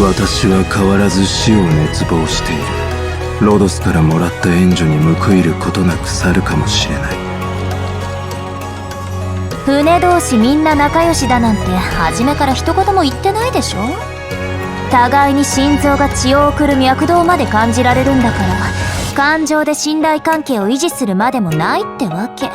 私は変わらず死を熱望している。ロドスからもらった援助に報いることなく去るかもしれない。船同士みんな仲良しだなんて初めから一言も言ってないでしょ？互いに心臓が血を送る脈動まで感じられるんだから感情で信頼関係を維持するまでもないってわけ。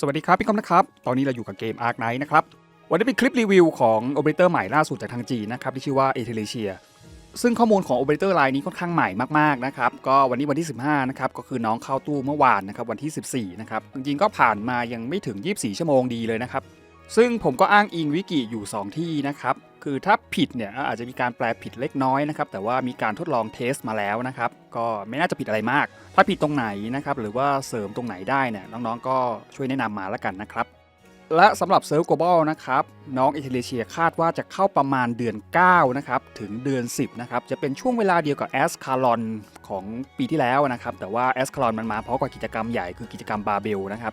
สวัสดีครับ พี่ก้อมนะครับ ตอนนี้เราอยู่กับเกม Ark Knight นะครับ วันนี้เป็นคลิปรีวิวของโอเปอเรเตอร์ใหม่ล่าสุดจากทางจีนนะครับ ที่ชื่อว่าเอเทเลเชียซึ่งข้อมูลของโอเปอเรเตอร์รายนี้ค่อนข้างใหม่มากๆนะครับ ก็วันนี้วันที่ 15 นะครับ ก็คือน้องเข้าตู้เมื่อวานนะครับ วันที่ 14 นะครับ จริงๆก็ผ่านมายังไม่ถึง 24 ชั่วโมงดีเลยนะครับ ซึ่งผมก็อ้างอิงวิกิอยู่ 2 ที่นะครับ คือถ้าผิดเนี่ยอาจจะมีการแปลผิดเล็กน้อยนะครับแต่ว่ามีการทดลองเทสมาแล้วนะครับก็ไม่น่าจะผิดอะไรมาก ถ้าผิดตรงไหนนะครับหรือว่าเสริมตรงไหนได้เนี่ยน้องๆ ก็ช่วยแนะนำมาแล้วกันนะครับ และสำหรับเซิร์ฟ global นะครับน้องเอเทเลเชียคาดว่าจะเข้าประมาณเดือน 9 นะครับ ถึงเดือน 10 นะครับ จะเป็นช่วงเวลาเดียวกับแอสคา l อนของปีที่แล้วนะครับ แต่ว่าแอสคา l อนมันมาเพราะกับกิจกรรมใหญ่คือกิจกรรมบาเบลนะครับ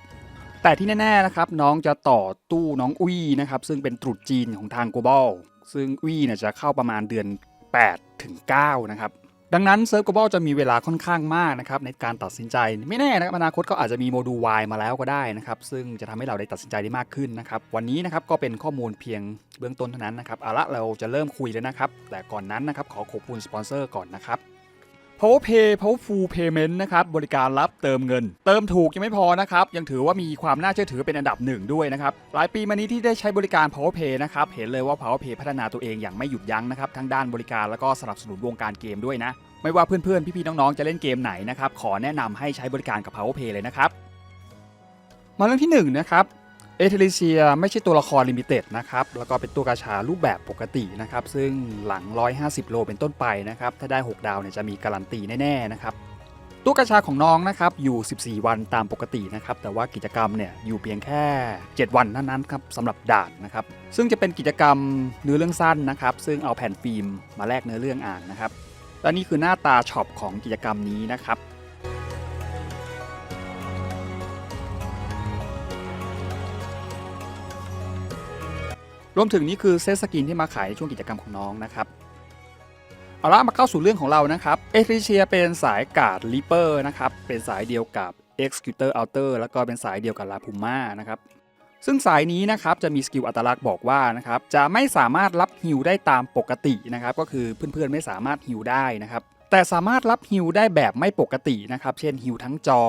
แต่ที่แน่ๆนะครับน้องจะต่อตู้น้องอุ้ยนะครับซึ่งเป็นตรุษจีนของทาง global ซึ่งวีเนี่ยจะเข้าประมาณเดือน 8 ถึง 9 นะครับ ดังนั้นเซิร์ฟกลบอลจะมีเวลาค่อนข้างมากนะครับในการตัดสินใจไม่แน่นะครับอนาคตก็อาจจะมีโมดูล Y มาแล้วก็ได้นะครับ ซึ่งจะทำให้เราได้ตัดสินใจได้มากขึ้นนะครับ วันนี้นะครับก็เป็นข้อมูลเพียงเบื้องต้นเท่านั้นนะครับเอาละเราจะเริ่มคุยแล้วนะครับ แต่ก่อนนั้นนะครับขอขอบคุณสปอนเซอร์ก่อนนะครับ PowerPay Powerful Payment นะครับบริการรับเติมเงิน เติมถูกยังไม่พอนะครับยังถือว่ามีความน่าเชื่อถือเป็นอันดับหนึ่งด้วยนะครับหลายปีมานี้ที่ได้ใช้บริการ PowerPay นะครับเห็นเลยว่า PowerPay พัฒนาตัวเองอย่างไม่หยุดยั้งนะครับทั้งด้านบริการแล้วก็สนับสนุนวงการเกมด้วยนะไม่ว่าเพื่อนๆ พี่ๆ น้องๆ จะเล่นเกมไหนนะครับขอแนะนำให้ใช้บริการกับ PowerPay เลยนะครับมาเรื่องที่หนึ่งนะครับ เอเทลิเซียไม่ใช่ตัวละครลิมิเต็ดนะครับ แล้วก็เป็นตัวกาชารูปแบบปกตินะครับ ซึ่งหลัง 150 โลเป็นต้นไปนะครับ ถ้าได้ 6 ดาวเนี่ยจะมีการันตีแน่ๆนะครับ ตัวกาชาของน้องนะครับอยู่ 14 วันตามปกตินะครับ แต่ว่ากิจกรรมเนี่ยอยู่เพียงแค่ 7 วันเท่านั้นครับสำหรับด่านนะครับ ซึ่งจะเป็นกิจกรรมเนื้อเรื่องสั้นนะครับ ซึ่งเอาแผ่นฟิล์มมาแลกเนื้อเรื่องอ่านนะครับ และนี่คือหน้าตาช็อปของกิจกรรมนี้นะครับ รวมถึงนี่คือเซตสกินที่มาขายในช่วงกิจกรรมของน้องนะครับเอาละมาเข้าสู่เรื่องของเรานะครับเอทริเชียเป็นสายกาดลิเปอร์นะครับเป็นสายเดียวกับ Executor Outer แล้วก็เป็นสายเดียวกับลาพูม่านะครับซึ่งสายนี้นะครับจะมีสกิลอัตลักษณ์บอกว่านะครับจะไม่สามารถรับฮิวได้ตามปกตินะครับก็คือเพื่อนๆไม่สามารถฮิวได้นะครับแต่สามารถรับฮิวได้แบบไม่ปกตินะครับเช่นฮิวทั้งจอ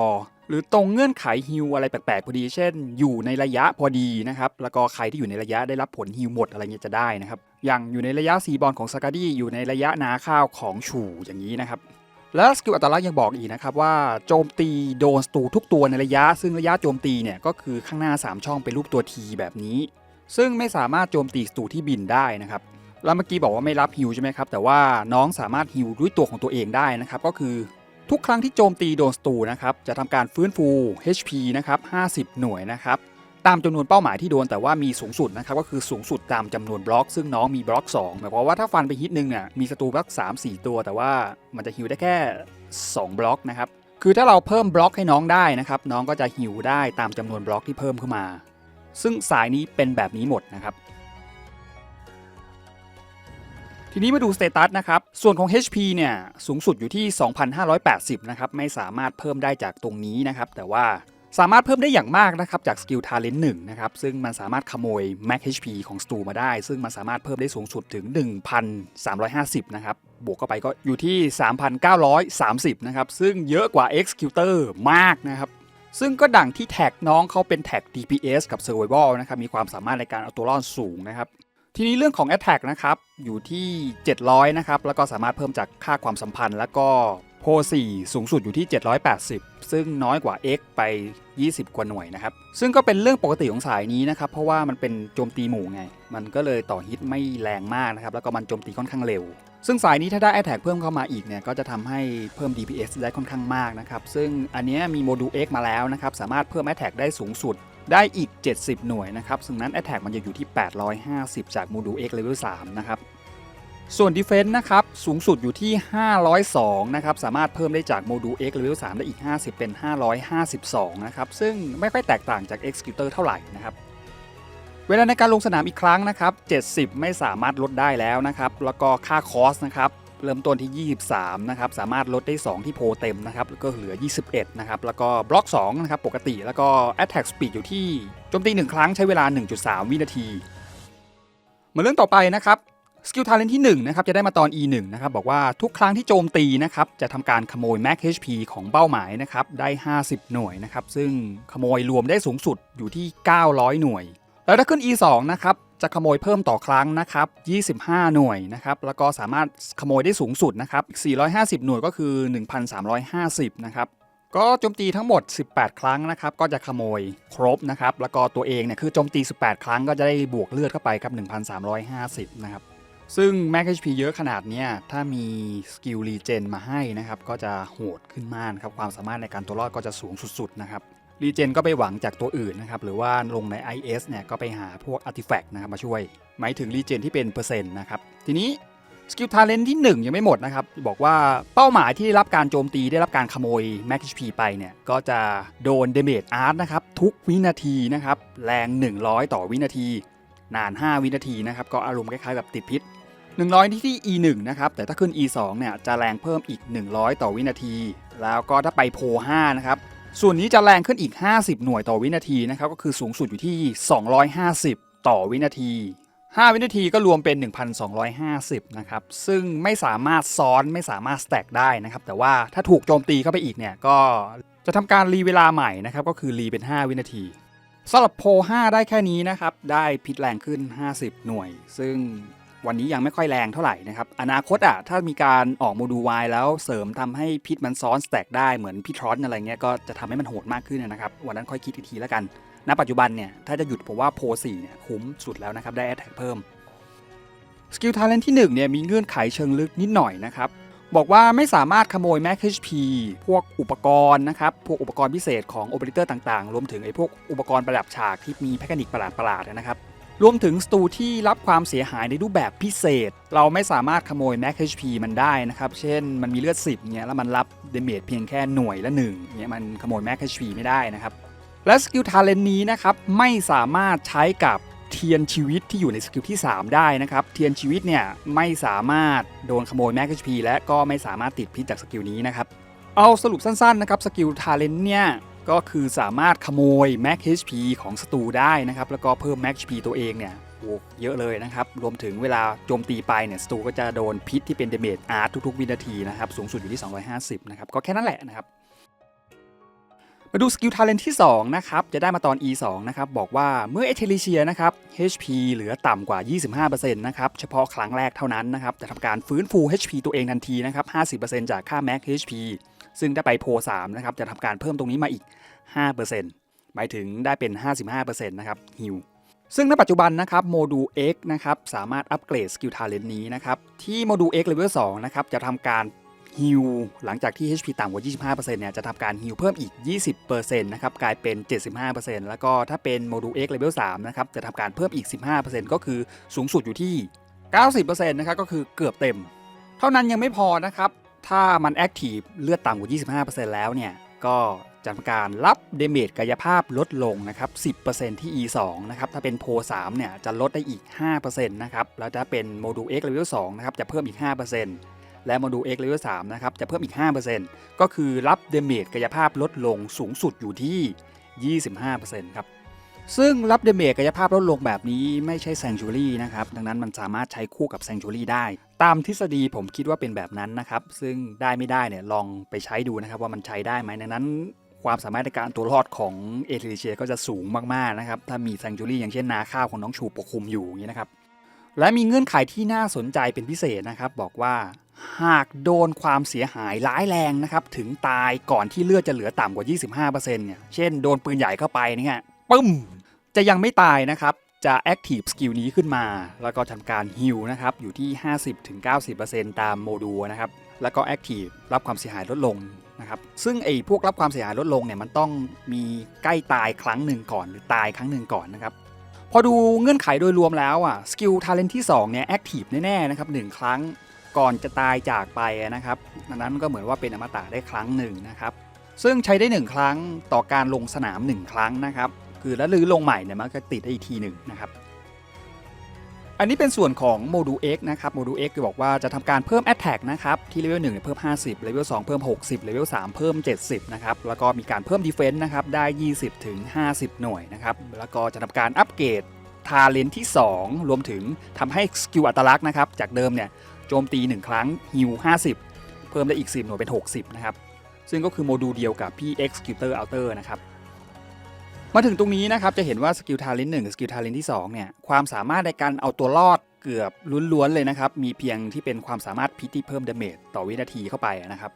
หรือตรงเงื่อนไขฮิวอะไรแปลกๆพอดี เช่น อยู่ในระยะพอดีนะครับ แล้วก็ใครที่อยู่ในระยะได้รับผลฮิวหมดอะไรเงี้ยจะได้นะครับ อย่างอยู่ในระยะซีบอลของสกาดี้อยู่ในระยะนาข้าวของฉู่อย่างนี้นะครับ แล้วสกิลอัตลักษณ์ยังบอกอีกนะครับว่าโจมตีโดนสตูทุกตัวในระยะ ซึ่งระยะโจมตีเนี่ยก็คือข้างหน้า 3 ช่องเป็นรูปตัว T แบบนี้ ซึ่งไม่สามารถโจมตีสตูที่บินได้นะครับแล้วเมื่อกี้บอกว่าไม่รับฮิวใช่ไหมครับแต่ว่าน้องสามารถฮิวด้วยตัวของตัวเองได้นะครับก็คือ ทุกครั้งที่โจมตีโดนสตูนะครับจะทำการฟื้นฟู HP นะครับ50 หน่วยนะครับตามจำนวนเป้าหมายที่โดนแต่ว่ามีสูงสุดนะครับก็คือสูงสุดตามจำนวนบล็อก ซึ่งน้องมีบล็อก2หมายความว่าถ้าฟันไปฮิตหนึ่งเนี่ยมีศัตรูบล็อก3 4 ตัว แต่ว่ามันจะฮิวได้แค่ 2 บล็อกนะครับคือถ้าเราเพิ่มบล็อกให้น้องได้นะครับน้องก็จะฮิวได้ตามจำนวนบล็อกที่เพิ่มขึ้นมา ซึ่งสายนี้เป็นแบบนี้หมดนะครับ ทีนี้มาดูสเตตัสนะครับ ส่วนของ HP เนี่ยสูงสุดอยู่ที่ 2,580 นะครับ ไม่สามารถเพิ่มได้จากตรงนี้นะครับ แต่ว่าสามารถเพิ่มได้อย่างมากนะครับจากสกิลทาเลนต์1นะครับ ซึ่งมันสามารถขโมย Max HP ของสตูมาได้ ซึ่งมันสามารถเพิ่มได้สูงสุดถึง 1,350 นะครับ บวกเข้าไปก็อยู่ที่ 3,930 นะครับ ซึ่งเยอะกว่า Executor มากนะครับ ซึ่งก็ดั่งที่แท็กน้องเขาเป็นแท็ก DPS กับ Survival นะครับ มีความสามารถในการเอาตัวรอดสูงนะครับ ทีนี้เรื่องของ Attack นะครับ อยู่ที่ 700 นะครับ แล้วก็สามารถเพิ่มจากค่าความสัมพันธ์ แล้วก็โพ4สูงสุดอยู่ที่ 780 ซึ่งน้อยกว่า X ไป 20 กว่าหน่วยนะครับ ซึ่งก็เป็นเรื่องปกติของสายนี้นะครับ เพราะว่ามันเป็นโจมตีหมู่ไง มันก็เลยต่อฮิตไม่แรงมากนะครับ แล้วก็มันโจมตีค่อนข้างเร็ว ซึ่งสายนี้ถ้าได้ Attack เพิ่มเข้ามาอีกเนี่ย ก็จะทำให้เพิ่ม DPS ได้ค่อนข้างมากนะครับ ซึ่งอันนี้มีโมดูล X มาแล้วนะครับ สามารถเพิ่ม Attack ได้สูงสุด ได้อีก 70 หน่วยนะครับซึ่งนั้น Attack มันจะอยู่ที่ 850 จากโมดูล X Level 3นะครับส่วน Defense นะครับสูงสุดอยู่ที่ 502 นะครับสามารถเพิ่มได้จากโมดูล X Level 3 ได้อีก 50 เป็น 552 นะครับซึ่งไม่ค่อยแตกต่างจาก Executor เท่าไหร่นะครับเวลาในการลงสนามอีกครั้งนะครับ 70 ไม่สามารถลดได้แล้วนะครับ แล้วก็ค่าคอสนะครับ เริ่มต้นที่ 23 นะครับ สามารถลดได้ 2 ที่โพเต็มนะครับ ก็เหลือ 21 นะครับ แล้วก็บล็อก 2 นะครับ ปกติ แล้วก็ Attack Speed อยู่ที่โจมตี 1 ครั้งใช้เวลา 1.3 วินาที มาเรื่องต่อไปนะครับสกิลทาเลนที่1นะครับจะได้มาตอน E1 นะครับบอกว่าทุกครั้งที่โจมตีนะครับจะทำการขโมย Max HP ของเป้าหมายนะครับได้ 50 หน่วยนะครับซึ่งขโมยรวมได้สูงสุดอยู่ที่ 900 หน่วย แล้วถ้าขึ้น E2 นะครับ จะขโมยเพิ่มต่อครั้งนะครับ 25 หน่วยนะครับ แล้วก็สามารถขโมยได้สูงสุดนะครับ 450 หน่วยก็คือ 1,350 นะครับ ก็โจมตีทั้งหมด 18 ครั้งนะครับ ก็จะขโมยครบนะครับ แล้วก็ตัวเองเนี่ยคือโจมตี 18 ครั้งก็จะได้บวกเลือดเข้าไปครับ 1,350 นะครับ ซึ่ง Max HP เยอะขนาดนี้ถ้ามีสกิลรีเจนมาให้นะครับ ก็จะโหดขึ้นมากครับ ความสามารถในการตัวรอดก็จะสูงสุดๆนะครับ รีเจนก็ไปหวังจากตัวอื่นนะครับหรือว่าลงใน IS เนี่ยก็ไปหาพวกอาร์ติแฟกต์นะครับมาช่วย หมายถึงรีเจนที่เป็นเปอร์เซ็นต์นะครับทีนี้สกิลทาเลนที่ 1 ยังไม่หมดนะครับ บอกว่าเป้าหมายที่ได้รับการโจมตีได้รับการขโมย Max HP ไปเนี่ย ก็จะโดนเดเมจอาร์ตนะครับ ทุกวินาทีนะครับ แรง 100 ต่อวินาที นาน 5 วินาทีนะครับ ก็อารมณ์คล้ายๆแบบติดพิษ 100 ที่ที่ E1 นะครับ แต่ถ้าขึ้น E2 เนี่ย จะแรงเพิ่มอีก 100 ต่อวินาที แล้วก็ถ้าไปโพ5นะครับ ส่วนนี้จะแรงขึ้นอีก 50 หน่วยต่อวินาทีนะครับก็คือสูงสุดอยู่ที่ 250 ต่อวินาที 5 วินาทีก็รวมเป็น 1,250 นะครับ ซึ่งไม่สามารถซ้อนไม่สามารถสแต็กได้นะครับ แต่ว่าถ้าถูกโจมตีเข้าไปอีกเนี่ยก็จะทำการรีเวลาใหม่นะครับ ก็คือรีเป็น 5 วินาทีสำหรับโพ5ได้แค่นี้นะครับ ได้พิษแรงขึ้น 50 หน่วย ซึ่ง วันนี้ยังไม่ค่อยแรงเท่าไหร่นะครับอนาคตอะถ้ามีการออกโมดูลวายแล้วเสริมทำให้พิษมันซ้อนสแต็กได้เหมือนพี่ทรอนอะไรเงี้ยก็จะทำให้มันโหดมากขึ้นนะครับวันนั้นค่อยคิดอีกทีแล้วกันณปัจจุบันเนี่ยถ้าจะหยุดผมว่าโพ4เนี่ยคุ้มสุดแล้วนะครับได้แอตแทกเพิ่มสกิลทาเลนที่1เนี่ยมีเงื่อนไขเชิงลึกนิดหน่อยนะครับบอกว่าไม่สามารถขโมย Max HP พวกอุปกรณ์นะครับ พวกอุปกรณ์พิเศษของโอเปอเรเตอร์ต่างๆ รวมถึงไอ้พวกอุปกรณ์ประดับฉากที่มีแพคนิกประหลาดๆนะครับ รวมถึงสตูที่รับความเสียหายในรูปแบบพิเศษ เราไม่สามารถขโมย Max HP มันได้นะครับ เช่นมันมีเลือด 10เนี่ยแล้วมันรับเดเมจเพียงแค่หน่วยละ1เนี่ยมันขโมย Max HP ไม่ได้นะครับ และสกิลทาเลนนี้นะครับไม่สามารถใช้กับเทียนชีวิตที่อยู่ในสกิลที่ 3 ได้นะครับ เทียนชีวิตเนี่ยไม่สามารถโดนขโมย Max HP และก็ไม่สามารถติดพิษจากสกิลนี้นะครับเอาสรุปสั้นๆนะครับสกิลทาเลนเนี่ย ก็คือสามารถขโมย Mac HP ของศัตรูได้นะครับ แล้วก็เพิ่ม Mac HP ตัวเองเนี่ยโอ้เยอะเลยนะครับ รวมถึงเวลาโจมตีไปเนี่ยศัตรูก็จะโดนพิษที่เป็นเดเมจอาร์ตทุกๆ วินาทีนะครับ สูงสุดอยู่ที่ 250 นะครับ ก็แค่นั้นแหละนะครับ มาดูสกิลทาเลนที่ 2 นะครับ จะได้มาตอน E2 นะครับ บอกว่าเมื่อเอเทลิเชียนะครับ HP เหลือต่ำกว่า 25%นะครับ เฉพาะครั้งแรกเท่านั้นนะครับ จะทำการฟื้นฟู HP ตัวเองทันทีนะครับ 50%จากค่า Max HP ซึ่งถ้าไปโพ3นะครับ จะทำการเพิ่มตรงนี้มาอีก 5%หมายถึงได้เป็น 55%นะครับฮิวซึ่งในปัจจุบันนะครับโมดูล X นะครับสามารถอัปเกรดสกิลทาเลนนี้นะครับที่โมดูล X Level 2นะครับจะทำการ ฮิวหลังจากที่ HP ต่ำกว่า 25%เนี่ยจะทำการฮิวเพิ่มอีก 20%นะครับกลายเป็น 75%แล้วก็ถ้าเป็นโมดูล X Level 3นะครับจะทำการเพิ่มอีก 15%ก็คือสูงสุดอยู่ที่ 90%นะครับก็คือเกือบเต็ม เท่านั้นยังไม่พอนะครับ ถ้ามันแอคทีฟเลือดต่ำกว่า 25%แล้วเนี่ยก็จะทำการรับเดเมจกายภาพลดลงนะครับ 10%ที่ E2 นะครับถ้าเป็นโพ3เนี่ยจะลดได้อีก 5%นะครับแล้วถ้าเป็นโมดูล X Level 2นะครับจะเพิ่มอีก 5% และโมดูล X Level 3นะครับจะเพิ่มอีก 5%ก็คือรับเดเมจกายภาพลดลงสูงสุดอยู่ที่ 25%ครับซึ่งรับเดเมจกายภาพลดลงแบบนี้ไม่ใช่ Sanctuary นะครับดังนั้นมันสามารถใช้คู่กับ Sanctuary ได้ ตามทฤษฎีผมคิดว่าเป็นแบบนั้นนะครับ ซึ่งได้ไม่ได้เนี่ยลองไปใช้ดูนะครับว่ามันใช้ได้ไหมดังนั้น ความสามารถในการตัวรอดของเอเทลิเชียก็จะสูงมากๆนะครับถ้ามี Sanctuary อย่างเช่นนาข้าวของน้องชูปกคลุมอยู่อย่างนี้นะครับและมีเงื่อนไขที่น่าสนใจเป็นพิเศษนะครับ บอกว่า หากโดนความเสียหายร้ายแรงนะครับ ถึงตายก่อนที่เลือดจะเหลือต่ำกว่า 25%เนี่ยเช่นโดนปืนใหญ่เข้าไปเนี่ยปึ้ม จะยังไม่ตายนะครับ จะ Active Skill นี้ขึ้นมา แล้วก็ทำการฮิลนะครับ อยู่ที่ 50-90%ตามโมดูลนะครับ แล้วก็ Active รับความเสียหายลดลงนะครับซึ่งไอ้พวกรับความเสียหายลดลงเนี่ยมันต้องมีใกล้ตายครั้งหนึ่งก่อนหรือตายครั้งหนึ่งก่อนนะครับพอดูเงื่อนไขโดยรวมแล้วอะสกิลทาเลนที่2เนี่ยแอคทีฟแน่ๆนะครับหนึ่งครั้ง ก่อนจะตายจากไปนะครับดังนั้นก็เหมือนว่าเป็นอมตะได้ครั้งหนึ่งนะครับ ซึ่งใช้ได้ 1 ครั้งต่อการลงสนาม 1 ครั้งนะครับ คือแล้วลือลงใหม่เนี่ยมันก็ติดได้อีกทีหนึ่งนะครับ อันนี้เป็นส่วนของโมดูล X นะครับโมดูล X ก็บอกว่าจะทำการเพิ่ม Attack นะครับที่เลเวล1เนี่ยเพิ่ม 50เลเวล2เพิ่ม 60เลเวล3เพิ่ม 70 นะครับ แล้วก็มีการเพิ่ม Defense นะครับได้ 20ถึง50 หน่วยนะครับ แล้วก็จะทำการอัปเกรดทาเลนที่ 2 รวมถึงทำให้สกิลอัตลักษณ์นะครับจากเดิมเนี่ย โจมตี 1 ครั้งฮิว50 เพิ่มได้อีก 10 หน่วยเป็น 60 นะครับ ซึ่งก็คือโมดูลเดียวกับพี่ Executor Outer นะครับมาถึงตรงนี้นะครับจะเห็นว่าสกิลทาเลนต์หนึ่งกับสกิลทาเลนต์ที่2เนี่ยความสามารถในการเอาตัวรอดเกือบล้วนๆเลยนะครับ มีเพียงที่เป็นความสามารถพิที่เพิ่มดาเมจต่อวินาทีเข้าไปนะครับ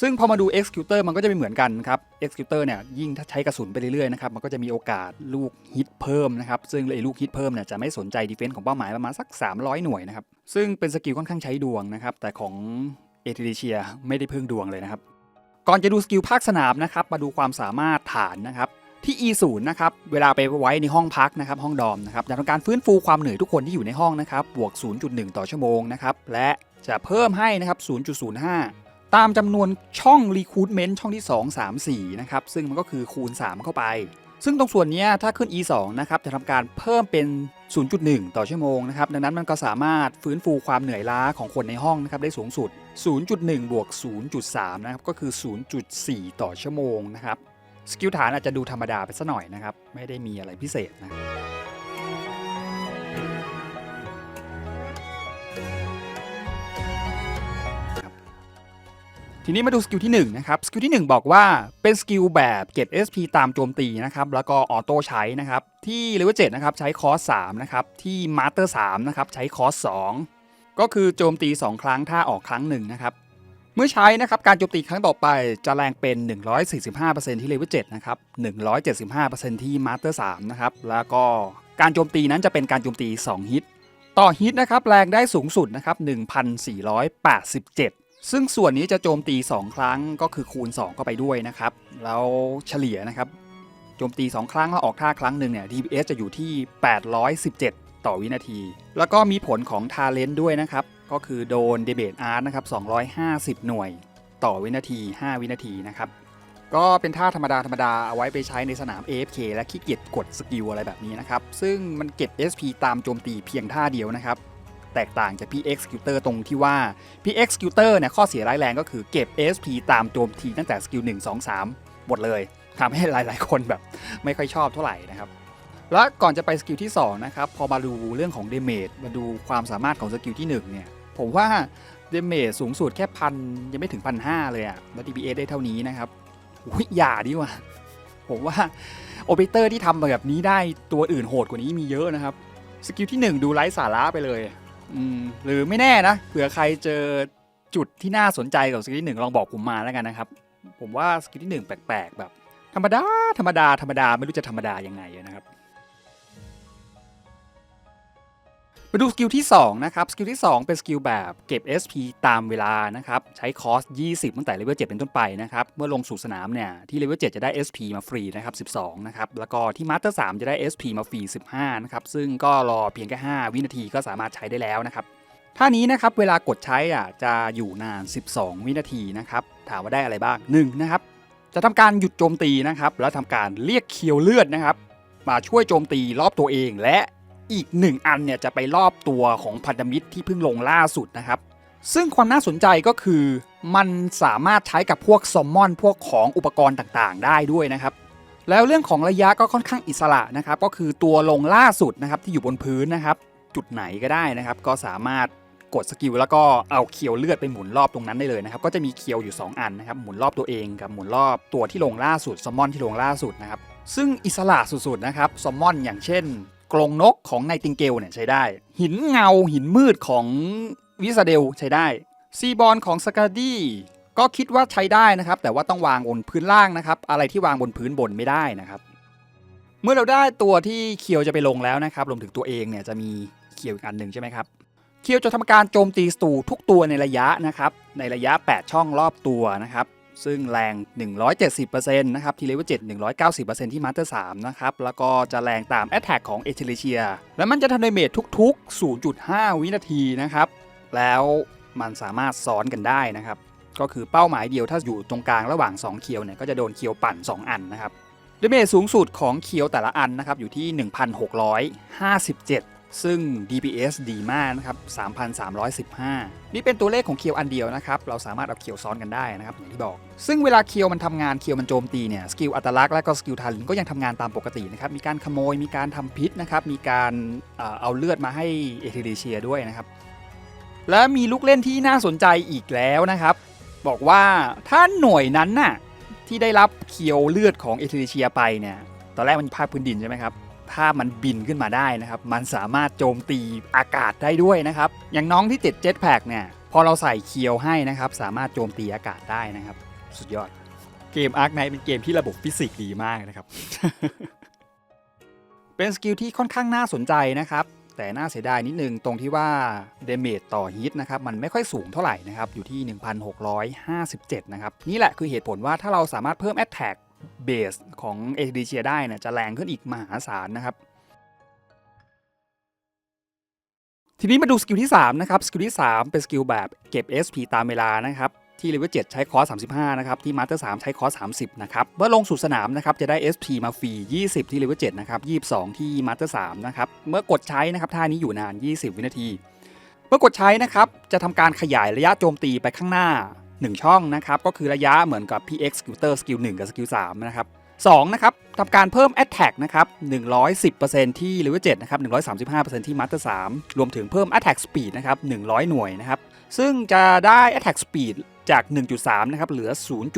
ซึ่งพอมาดู Executor มันก็จะไม่เหมือนกันครับ Executor เนี่ยยิ่งถ้าใช้กระสุนไปเรื่อยๆนะครับมันก็จะมีโอกาสลูกฮิตเพิ่มนะครับซึ่งไอ้ลูกฮิตเพิ่มเนี่ยจะไม่สนใจดีเฟนส์ของเป้าหมายประมาณสัก 300 หน่วยนะครับซึ่งเป็นสกิลค่อนข้างใช้ดวงนะครับแต่ของเอเทเชียไม่ได้พึ่งดวงเลยนะครับก่อนจะดูสกิลภาคสนามนะครับมาดูความสามารถฐานนะครับที่ E0 นะครับ เวลาไปไว้ในห้องพักนะครับ ห้องดอมนะครับจะทำการฟื้นฟูความเหนื่อยทุกคนที่อยู่ในห้องนะครับ บวก 0.1 ต่อชั่วโมงนะครับ และจะเพิ่มให้นะครับ 0.05 ตามจำนวนช่อง Recruitment ช่องที่ 2 3 4 นะครับ ซึ่งมันก็คือคูณ 3 เข้าไป ซึ่งตรงส่วนนี้ถ้าขึ้น E2 นะครับ จะทำการเพิ่มเป็น 0.1 ต่อชั่วโมงนะครับ ดังนั้นมันก็สามารถฟื้นฟูความเหนื่อยล้าของคนในห้องนะครับได้สูงสุด 0.1 บวก 0.3 นะครับ ก็คือ 0.4 ต่อชั่วโมงนะครับ สกิลฐานอาจจะดูธรรมดาไปสัหน่อยนะครับ ไม่ได้มีอะไรพิเศษนะ ทีนี้มาดูสกิลที่1นะครับสกิลที่ 1 บอกว่าเป็นสกิลแบบเก็บ SP ตามโจมตีนะครับแล้วก็ออโต้ใช้นะครับที่เลเวล7นะครับใช้คอส3นะครับที่มาสเตอร์3นะครับใช้คอส2ก็คือโจมตี 2 ครั้งถ้าออกครั้งหนึ่งนะครับเมื่อใช้นะครับการโจมตีครั้งต่อไปจะแรงเป็น 145%ที่เลเวล7นะครับ175%ที่มาสเตอร์3นะครับแล้วก็การโจมตีนั้นจะเป็นการโจมตี 2 ฮิต ต่อฮิตนะครับแรงได้สูงสุดนะครับ1,487 ซึ่งส่วนนี้จะโจมตี 2 ครั้งก็คือคูณ 2 เข้าไปด้วยนะครับ แล้วเฉลี่ยนะครับ โจมตี 2 ครั้งแล้วออกท่าครั้งหนึ่งเนี่ย DPS จะอยู่ที่ 817 ต่อวินาที แล้วก็มีผลของ Talent ด้วยนะครับ ก็คือโดน d e b a t e Art นะครับ 250 หน่วยต่อวินาที 5 วินาทีนะครับ ก็เป็นท่าธรรมดาธรรมดาเอาไว้ไปใช้ในสนาม AFK และขี้เกียจกดสกิลอะไรแบบนี้นะครับ ซึ่งมันเก็บ SP ตามโจมตีเพียงท่าเดียวนะครับ แตกต่างจาก PX Executor ตรงที่ว่า PX Executor เนี่ยข้อเสียร้ายแรงก็คือเก็บ SP ตามโจมตีตั้งแต่สกิล1 2 3 หมดเลยทำให้หลาย ๆ คนแบบไม่ค่อยชอบเท่าไหร่นะครับแล้วก่อนจะไปสกิลที่2นะครับพอมาดูเรื่องของเดเมจมาดูความสามารถของสกิลที่1เนี่ยผมว่าเดเมจสูงสุดแค่พันยังไม่ถึงพันห้าเลยอะแล้ว DPS ได้เท่านี้นะครับอุ้ยอย่าดีว่ะผมว่าโอเปเตอร์ที่ทำแบบนี้ได้ตัวอื่นโหดกว่านี้มีเยอะนะครับ สกิลที่ 1 ดูไร้สาระไปเลย อืมหรือไม่แน่นะเผื่อใครเจอจุดที่น่าสนใจกับสกิลที่หนึ่งลองบอกผมมาแล้วกันนะครับ ผมว่าสกิลที่หนึ่งแปลกๆแบบ ธรรมดาธรรมดาธรรมดาไม่รู้จะธรรมดายังไงนะครับ มาดูสกิลที่ 2 นะครับ สกิลที่ 2 เป็นสกิลแบบเก็บ SP ตามเวลานะครับ ใช้คอส 20 ตั้งแต่เลเวล 7 เป็นต้นไปนะครับ เมื่อลงสู่สนามเนี่ย ที่เลเวล 7 จะได้ SP มาฟรีนะครับ 12 นะครับ แล้วก็ที่มาสเตอร์ 3 จะได้ SP มาฟรี 15 นะครับ ซึ่งก็รอเพียงแค่ 5 วินาทีก็สามารถใช้ได้แล้วนะครับท่านี้นะครับ เวลากดใช้อะจะอยู่นาน 12 วินาทีนะครับ ถามว่าได้อะไรบ้าง1นะครับ จะทำการหยุดโจมตีนะครับ แล้วทำการเรียกเคียวเลือดนะครับ มาช่วยโจมตีรอบตัวเองและ อีกหนึ่งอันเนี่ยจะไปรอบตัวของพันธมิตรที่เพิ่งลงล่าสุดนะครับ ซึ่งความน่าสนใจก็คือมันสามารถใช้กับพวกซอมมอนพวกของอุปกรณ์ต่างๆ ได้ด้วยนะครับแล้วเรื่องของระยะก็ค่อนข้างอิสระนะครับ ก็คือตัวลงล่าสุดนะครับที่อยู่บนพื้นนะครับ จุดไหนก็ได้นะครับ ก็สามารถกดสกิลแล้วก็เอาเคียวเลือดไปหมุนรอบตรงนั้นได้เลยนะครับ ก็จะมีเคียวอยู่ 2 อันนะครับ หมุนรอบตัวเองกับหมุนรอบตัวที่ลงล่าสุดซอมมอนที่ลงล่าสุดนะครับ ซึ่งอิสระสุดๆนะครับซอมมอนอย่างเช่น กรงนกของไนติงเกลเนี่ยใช้ได้ หินเงาหินมืดของวิซาเดลใช้ได้ ซีบอลของสกาดี้ก็คิดว่าใช้ได้นะครับ แต่ว่าต้องวางบนพื้นล่างนะครับ อะไรที่วางบนพื้นบนไม่ได้นะครับ เมื่อเราได้ตัวที่เคียวจะไปลงแล้วนะครับรวมถึงตัวเองเนี่ยจะมีเคียวอีกอันหนึ่งใช่ไหมครับเคียวจะทำการโจมตีสตูทุกตัวในระยะนะครับในระยะ 8 ช่องรอบตัวนะครับ ซึ่งแรง 170%นะครับที่เลเวล7 190%ที่มาสเตอร์3นะครับ แล้วก็จะแรงตาม Attack ของเอเทเลเชีย และมันจะทำดาเมจทุก ๆ 0.5 วินาทีนะครับ แล้วมันสามารถซ้อนกันได้นะครับ ก็คือเป้าหมายเดียวถ้าอยู่ตรงกลางระหว่าง 2 เคียวเนี่ย ก็จะโดนเคียวปั่น 2 อันนะครับดาเมจสูงสุดของเคียวแต่ละอันนะครับอยู่ที่ 1,657 ซึ่ง DPS ดีมากนะครับ 3,315 นี่เป็นตัวเลขของเคียวอันเดียวนะครับ เราสามารถเอาเคียวซ้อนกันได้นะครับอย่างที่บอก ซึ่งเวลาเคียวมันทำงานเคียวมันโจมตีเนี่ยสกิลอัตลักษณ์และก็สกิลทาลินก็ยังทำงานตามปกตินะครับ มีการขโมย มีการทำพิษนะครับ มีการเอาเลือดมาให้เอเทเรเชียด้วยนะครับ และมีลูกเล่นที่น่าสนใจอีกแล้วนะครับ บอกว่าถ้าหน่วยนั้นน่ะที่ได้รับเคียวเลือดของเอเทเรเชียไปเนี่ย ตอนแรกมันภาคพื้นดินใช่ไหมครับ ถ้ามันบินขึ้นมาได้นะครับ มันสามารถโจมตีอากาศได้ด้วยนะครับ อย่างน้องที่ติดเจ็ตแพคเนี่ย พอเราใส่เคียวให้นะครับ สามารถโจมตีอากาศได้นะครับ สุดยอด เกมอาร์คไนเป็นเกมที่ระบบฟิสิกส์ดีมากนะครับ เป็นสกิลที่ค่อนข้างน่าสนใจนะครับแต่น่าเสียดายนิดนึงตรงที่ว่าเดเมจต่อฮิตนะครับมันไม่ค่อยสูงเท่าไหร่นะครับอยู่ที่ 1657 นะครับ นี่แหละคือเหตุผลว่าถ้าเราสามารถเพิ่มแอตแท Attack Base ของเอเดเชียได้เนี่ยจะแรงขึ้นอีกมหาศาลนะครับ ทีนี้มาดูสกิลที่ 3 นะครับ สกิลที่ 3 เป็นสกิลแบบเก็บ SP ตามเวลานะครับที่เลเวล7ใช้คอร์ส35 นะครับ ที่มาสเตอร์3ใช้คอร์ส30 นะครับเมื่อลงสู่สนามนะครับ จะได้ SP มาฟรี 20 ที่เลเวล7นะครับ 22 ที่มาสเตอร์3นะครับ เมื่อกดใช้นะครับ ท่านี้อยู่นาน 20 วินาที เมื่อกดใช้นะครับ จะทำการขยายระยะโจมตีไปข้างหน้า 1 ช่องนะครับ ก็คือระยะเหมือนกับ PX Scooter สกิล1กับสกิล3นะครับ2นะครับทำการเพิ่ม Attack นะครับ 110%ที่ Level 7นะครับ 135%ที่ Master 3 รวมถึงเพิ่ม Attack Speed นะครับ 100 หน่วยนะครับ ซึ่งจะได้ Attack Speed จาก 1.3 นะครับ เหลือ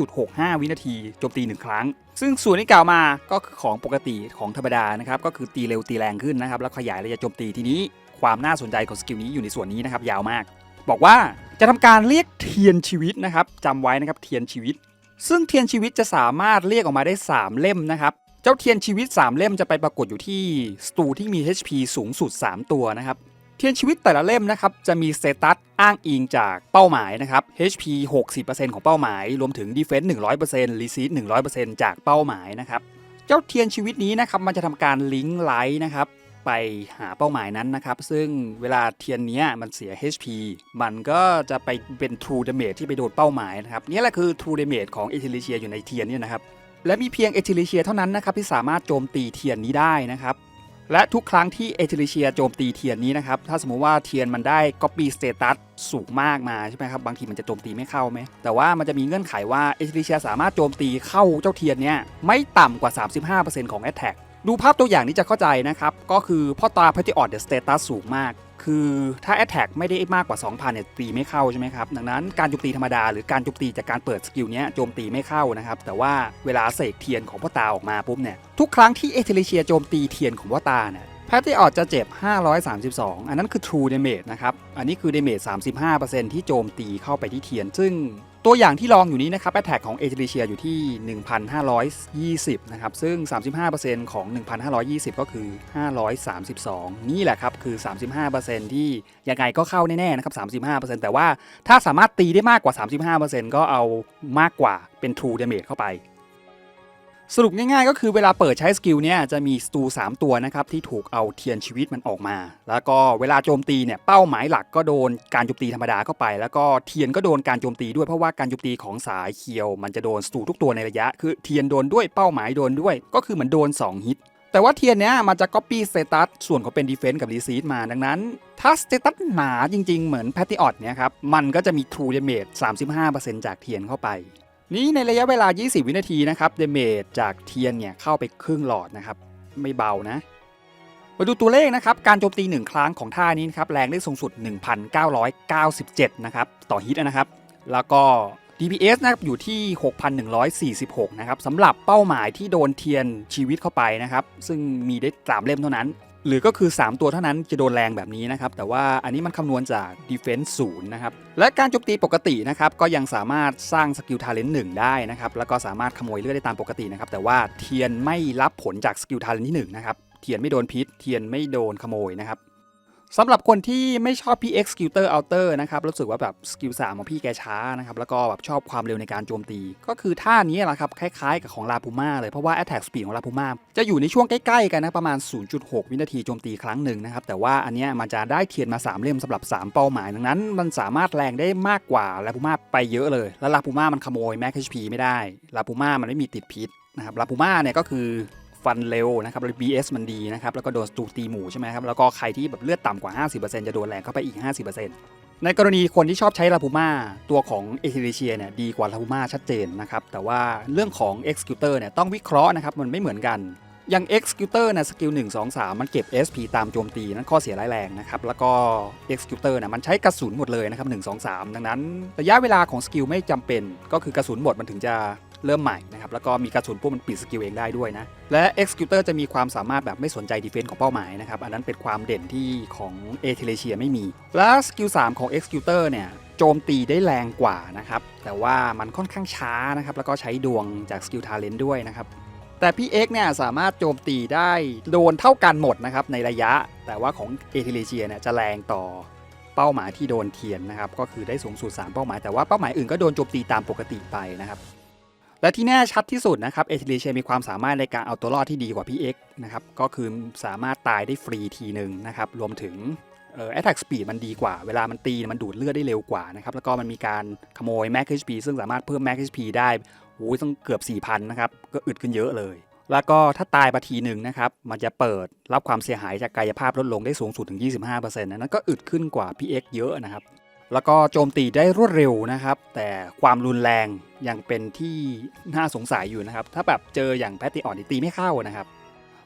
0.65 วินาที โจมตี 1 ครั้ง ซึ่งส่วนที่กล่าวมาก็คือของปกติของธรรมดานะครับ ก็คือตีเร็วตีแรงขึ้นนะครับ แล้วขยายระยะโจมตีทีนี้ ความน่าสนใจของสกิลนี้อยู่ในส่วนนี้นะครับ ยาวมาก บอกว่าจะทำการเรียกเทียนชีวิตนะครับจำไว้นะครับเทียนชีวิต ซึ่งเทียนชีวิตจะสามารถเรียกออกมาได้ 3 เล่มนะครับเจ้าเทียนชีวิต 3 เล่มจะไปปรากฏอยู่ที่สตูที่มี HP สูงสุด 3 ตัวนะครับเทียนชีวิตแต่ละเล่มนะครับจะมีสเตตัสอ้างอิงจากเป้าหมายนะครับ HP 60%ของเป้าหมาย รวมถึง Defense 100% Resist 100%จากเป้าหมายนะครับ เจ้าเทียนชีวิตนี้นะครับมันจะทำการลิงก์ไลท์นะครับ ไปหาเป้าหมายนั้นนะครับ ซึ่งเวลาเทียนนี้มันเสีย HP มันก็จะไปเป็น True Damage ที่ไปโดนเป้าหมายนะครับนี่แหละคือ True Damage ของเอทิลิเชียอยู่ในเทียนนี่นะครับและมีเพียงเอทิลิเชียเท่านั้นนะครับที่สามารถโจมตีเทียนนี้ได้นะครับและทุกครั้งที่เอทิลิเชียโจมตีเทียนนี้นะครับ ถ้าสมมุติว่าเทียนมันได้ Copy Status สูงมากมาใช่ไหมครับ บางทีมันจะโจมตีไม่เข้าไหม แต่ว่ามันจะมีเงื่อนไขว่าเอทิลิเชียสามารถโจมตีเข้าเจ้าเทียนเนี้ยไม่ต่ำกว่า 35%ของ Attack ดูภาพตัวอย่างนี้จะเข้าใจนะครับ ก็คือพ่อตาพัติออดเดอะสเตตัสสูงมาก คือถ้า Attack ไม่ได้มากกว่า 2,000เนี่ยตีไม่เข้าใช่ไหมครับ ดังนั้นการโจมตีธรรมดาหรือการโจมตีจากการเปิดสกิลเนี้ยโจมตีไม่เข้านะครับ แต่ว่าเวลาเสกเทียนของพ่อตาออกมาปุ๊บเนี่ยทุกครั้งที่เอเทเลเชียโจมตีเทียนของพ่อตาเนี่ยแพทติออดจะเจ็บ 532 อันนั้นคือ True Damage นะครับ อันนี้คือ Damage 35%ที่โจมตีเข้าไปที่เทียน ซึ่ง ตัวอย่างที่ลองอยู่นี้นะครับแอตแทกของเอเทเลเชียอยู่ที่ 1,520 นะครับ ซึ่ง 35%ของ 1,520 ก็คือ 532 นี่แหละครับ คือ 35%ที่ยังไงก็เข้าแน่ๆนะครับ 35%แต่ว่าถ้าสามารถตีได้มากกว่า 35%ก็เอามากกว่าเป็น True Damage เข้าไป สรุปง่ายๆ ก็คือเวลาเปิดใช้สกิลเนี่ยจะมีสตู 3 ตัวนะครับ ที่ถูกเอาเทียนชีวิตมันออกมา แล้วก็เวลาโจมตีเนี่ยเป้าหมายหลักก็โดนการโจมตีธรรมดาเข้าไป แล้วก็เทียนก็โดนการโจมตีด้วยเพราะว่าการโจมตีของสายเคียว มันจะโดนสตูทุกตัวในระยะ คือเทียนโดนด้วยเป้าหมายโดนด้วย ก็คือเหมือนโดน 2 ฮิตแต่ว่าเทียนเนี้ยมันจะ copy status ส่วนของเป็น defense กับ receive มาดังนั้น ถ้า status หนาจริงๆ เหมือน p a t r i o t เนี่ยครับมันก็จะมี true damage 35%จากเทียนเข้าไป นี้ในระยะเวลา 20 วินาทีนะครับเดเมจจากเทียนเนี่ยเข้าไปครึ่งหลอดนะครับไม่เบานะมาดูตัวเลขนะครับ การโจมตี 1 ครั้งของท่านี้นะครับ แรงได้สูงสุด 1,997 นะครับ ต่อฮิตนะครับ แล้วก็ DPS นะครับ อยู่ที่ 6,146 นะครับสำหรับเป้าหมายที่โดนเทียนชีวิตเข้าไปนะครับ ซึ่งมีได้สามเล่มเท่านั้น หรือก็คือ 3 ตัวเท่านั้นจะโดนแรงแบบนี้นะครับ แต่ว่าอันนี้มันคำนวณจาก Defense 0นะครับ และการโจมตีปกตินะครับ ก็ยังสามารถสร้างสกิลทาเลนต์หนึ่งได้นะครับ แล้วก็สามารถขโมยเลือดได้ตามปกตินะครับ แต่ว่าเทียนไม่รับผลจากสกิลทาเลนต์ที่1นะครับ เทียนไม่โดนพิษ เทียนไม่โดนขโมยนะครับ สำหรับคนที่ไม่ชอบ PX Sculptor Outer นะครับ รู้สึกว่าแบบสกิล3ของพี่แกช้านะครับ แล้วก็แบบชอบความเร็วในการโจมตี ก็คือท่านี้แหละครับ คล้ายๆกับของลาพูม่าเลย เพราะว่า Attack Speed ของลาพูม่าจะอยู่ในช่วงใกล้ๆกันนะ ประมาณ 0.6 วินาทีโจมตีครั้งหนึ่งนะครับ แต่ว่าอันนี้มันจะได้เทียนมา 3 เล่มสำหรับ 3 เป้าหมาย ดังนั้น มันสามารถแรงได้มากกว่าลาพูม่าไปเยอะเลย แล้วลาพูม่ามันขโมย Max HP ไม่ได้ลาพูม่ามันไม่มีติดพิษนะครับลาพูม่าเนี่ยก็คือ ฟันเร็วนะครับแล้ว BS มันดีนะครับแล้วก็โดนตูตีหมูใช่ไหมครับแล้วก็ใครที่แบบเลือดต่ำกว่า 50%จะโดนแรงเข้าไปอีก 50%ในกรณีคนที่ชอบใช้ลาพูม่าตัวของเอทิเลเชียเนี่ยดีกว่าลาพูม่าชัดเจนนะครับแต่ว่าเรื่องของ Executor เนี่ยต้องวิเคราะห์นะครับมันไม่เหมือนกันอย่าง Executor นะสกิล1 2 3 มันเก็บ SP ตามโจมตีนั่นข้อเสียร้ายแรงนะครับ แล้วก็ Executor นะมันใช้กระสุนหมดเลยนะครับ 1 2 3 ดังนั้น ระยะเวลาของสกิลไม่จำเป็น ก็คือกระสุนหมดมันถึงจะ เริ่มใหม่นะครับแล้วก็มีกระสุนพวกมันปิดสกิลเองได้ด้วยนะ และ Executor จะมีความสามารถแบบไม่สนใจดีเฟนส์ของเป้าหมายนะครับ อันนั้นเป็นความเด่นที่ของ a t e l e s i a ไม่มี และสกิล3ของ Executor เนี่ยโจมตีได้แรงกว่านะครับ แต่ว่ามันค่อนข้างช้านะครับ แล้วก็ใช้ดวงจากสกิลทาเลนด้วยนะครับ แต่พี่ X เนี่ยสามารถโจมตีได้โดนเท่ากันหมดนะครับในระยะ แต่ว่าของเอ t ิเลเชียเนี่ยจะแรงต่อเป้าหมายที่โดนเทียนนะครับ ก็คือได้สูงสุด3เป้าหมาย แต่ว่าเป้าหมายอื่นก็โดนโจมตีตามปกติไปนะครับ และที่แน่ชัดที่สุดนะครับเอ t ิเลเชมีความสามารถในการเอาตัวรอดที่ดีกว่าพี่ X นะครับก็คือสามารถตายได้ฟรีทีหนึ่งนะครับรวมถึงเอ่อ attack speed มันดีกว่า เวลามันตีมันดูดเลือดได้เร็วกว่านะครับแล้วก็มันมีการขโมย max HP ซึ่งสามารถเพิ่ม max HP ได้โอ้ยต้องเกือบ 4,000นะครับก็อึดขึ้นเยอะเลย แล้วก็ถ้าตายไปทีหนึ่งนะครับมันจะเปิดรับความเสียหายจากกายภาพลดลงได้สูงสุดถึง 25%นะนั่นก็อึดขึ้นกว่า PX เยอะนะครับ แล้วก็โจมตีได้รวดเร็วนะครับ แต่ความรุนแรงยังเป็นที่น่าสงสัยอยู่นะครับ ถ้าแบบเจออย่างแพตติออนตีไม่เข้านะครับ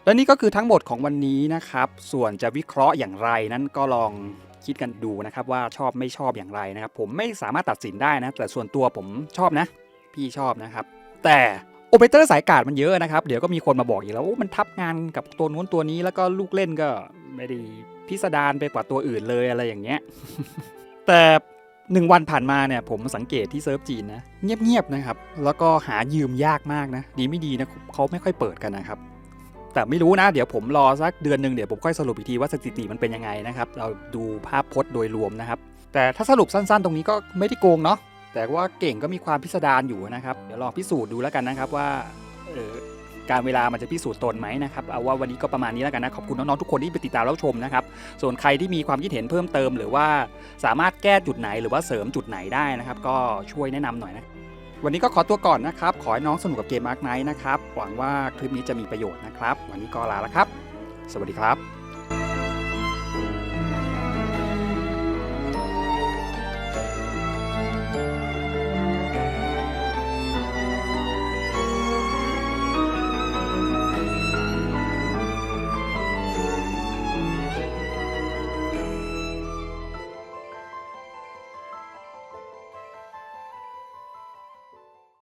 และนี่ก็คือทั้งหมดของวันนี้นะครับ ส่วนจะวิเคราะห์อย่างไรนั้นก็ลองคิดกันดูนะครับว่าชอบไม่ชอบอย่างไรนะครับ ผมไม่สามารถตัดสินได้นะ แต่ส่วนตัวผมชอบนะ พี่ชอบนะครับ แต่โอเปอเรเตอร์สายการ์ดมันเยอะนะครับ เดี๋ยวก็มีคนมาบอกอีกแล้วมันทับงานกับตัวนู้นตัวนี้แล้วก็ลูกเล่นก็ไม่ได้พิสดารไปกว่าตัวอื่นเลยอะไรอย่างเงี้ย แต่หนึ่งวันผ่านมาเนี่ยผมสังเกตที่เซิร์ฟจีนนะเงียบๆนะครับ แล้วก็หายืมยากมากนะ ดีไม่ดีนะเขาไม่ค่อยเปิดกันนะครับ แต่ไม่รู้นะ เดี๋ยวผมรอสักเดือนหนึ่งเดี๋ยวผมค่อยสรุปอีกทีว่าสถิติมันเป็นยังไงนะครับ เราดูภาพพจน์โดยรวมนะครับ แต่ถ้าสรุปสั้นๆ ตรงนี้ก็ไม่ได้โกงเนาะแต่ว่าเก่งก็มีความพิสดารอยู่นะครับ เดี๋ยวลองพิสูจน์ดูแล้วกันนะครับว่าเออ การเวลามันจะพิสูจน์ตนไหมนะครับเอาว่าวันนี้ก็ประมาณนี้แล้วกันนะขอบคุณน้องๆทุกคนที่ไปติดตามรับชมนะครับส่วนใครที่มีความคิดเห็นเพิ่มเติม หรือว่าสามารถแก้จุดไหนหรือว่าเสริมจุดไหนได้นะครับ ก็ช่วยแนะนำหน่อยนะวันนี้ก็ขอตัวก่อนนะครับ ขอให้น้องสนุกกับเกมมาร์คไนท์นะครับ หวังว่าคลิปนี้จะมีประโยชน์นะครับ วันนี้ก็ลาแล้วครับ สวัสดีครับ